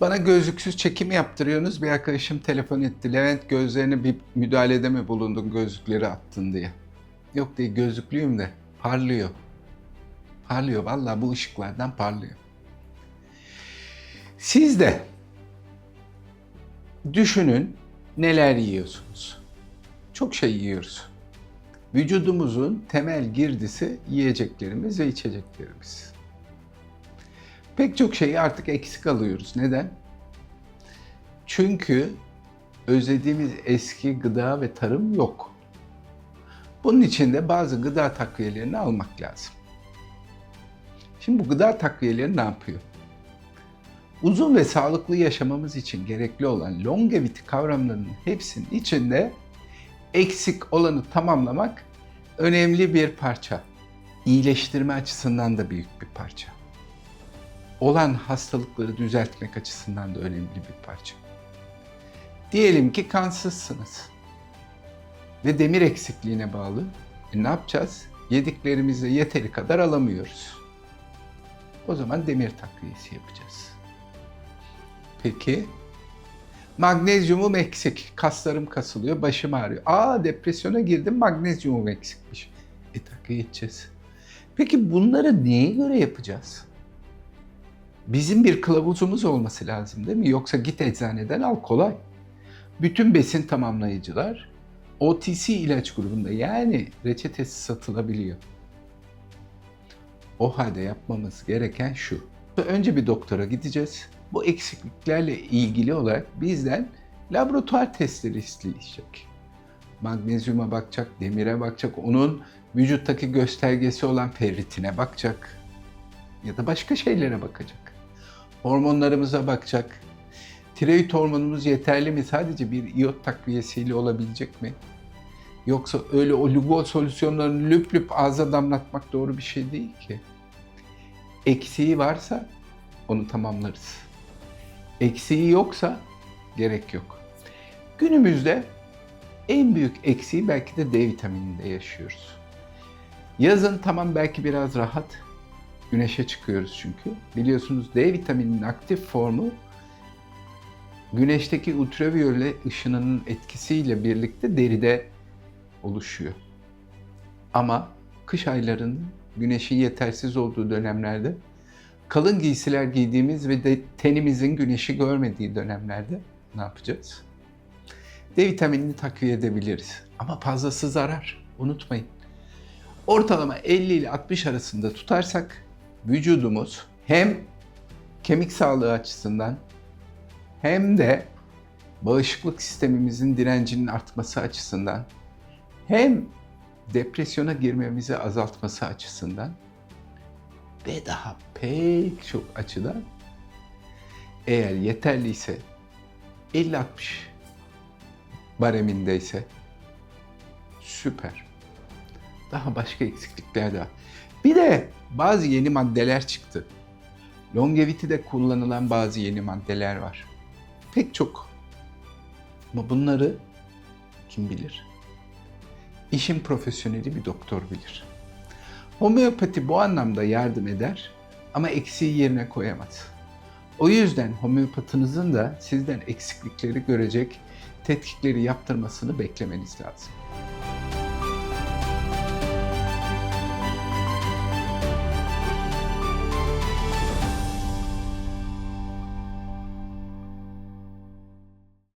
Bana gözlüksüz çekim yaptırıyorsunuz. Bir arkadaşım telefon etti. Levent gözlerine bir müdahalede mi bulundun gözlükleri attın diye. Yok değil gözlüklüyüm de parlıyor. Parlıyor vallahi bu ışıklardan parlıyor. Siz de düşünün neler yiyorsunuz. Çok şey yiyoruz. Vücudumuzun temel girdisi yiyeceklerimiz ve içeceklerimiz. Pek çok şeyi artık eksik alıyoruz. Neden? Çünkü özlediğimiz eski gıda ve tarım yok. Bunun için de bazı gıda takviyelerini almak lazım. Şimdi bu gıda takviyeleri ne yapıyor? Uzun ve sağlıklı yaşamamız için gerekli olan longevity kavramlarının hepsinin içinde eksik olanı tamamlamak önemli bir parça. İyileştirme açısından da büyük bir parça. Olan hastalıkları düzeltmek açısından da önemli bir parça. Diyelim ki kansızsınız ve demir eksikliğine bağlı. E ne yapacağız? Yediklerimizi yeteri kadar alamıyoruz. O zaman demir takviyesi yapacağız. Peki Magnezyumum eksik. Kaslarım kasılıyor, başım ağrıyor. Aa depresyona girdim, magnezyumum eksikmiş. E takviye edeceğiz. Peki bunları neye göre yapacağız? Bizim bir kılavuzumuz olması lazım değil mi? Yoksa git eczaneden al kolay. Bütün besin tamamlayıcılar OTC ilaç grubunda yani reçetesi satılabiliyor. O halde yapmamız gereken şu. Önce bir doktora gideceğiz. Bu eksikliklerle ilgili olarak bizden laboratuvar testleri isteyecek. Magnezyuma bakacak, demire bakacak, onun vücuttaki göstergesi olan ferritine bakacak ya da başka şeylere bakacak. Hormonlarımıza bakacak. Tiroid hormonumuz yeterli mi? Sadece bir iot takviyesiyle olabilecek mi? Yoksa öyle oligo solüsyonlarını lüp lüp ağza damlatmak doğru bir şey değil ki. Eksiği varsa onu tamamlarız. Eksiği yoksa gerek yok. Günümüzde en büyük eksiği belki de D vitamininde yaşıyoruz. Yazın tamam belki biraz rahat. Güneşe çıkıyoruz çünkü. Biliyorsunuz D vitamininin aktif formu güneşteki ultraviyole ışınının etkisiyle birlikte deride oluşuyor. Ama kış aylarında güneşin yetersiz olduğu dönemlerde kalın giysiler giydiğimiz ve de tenimizin güneşi görmediği dönemlerde ne yapacağız? D vitaminini takviye edebiliriz. Ama fazlası zarar. Unutmayın. Ortalama 50 ile 60 arasında tutarsak vücudumuz hem kemik sağlığı açısından hem de bağışıklık sistemimizin direncinin artması açısından hem depresyona girmemizi azaltması açısından ve daha pek çok açıdan eğer yeterliyse 50-60 baremindeyse süper. Daha başka eksiklikler de var. Bir de bazı yeni maddeler çıktı. Longevity'de kullanılan bazı yeni maddeler var. Pek çok. Ama bunları kim bilir? İşin profesyoneli bir doktor bilir. Homeopati bu anlamda yardım eder ama eksiği yerine koyamaz. O yüzden homeopatınızın da sizden eksiklikleri görecek tetkikleri yaptırmasını beklemeniz lazım.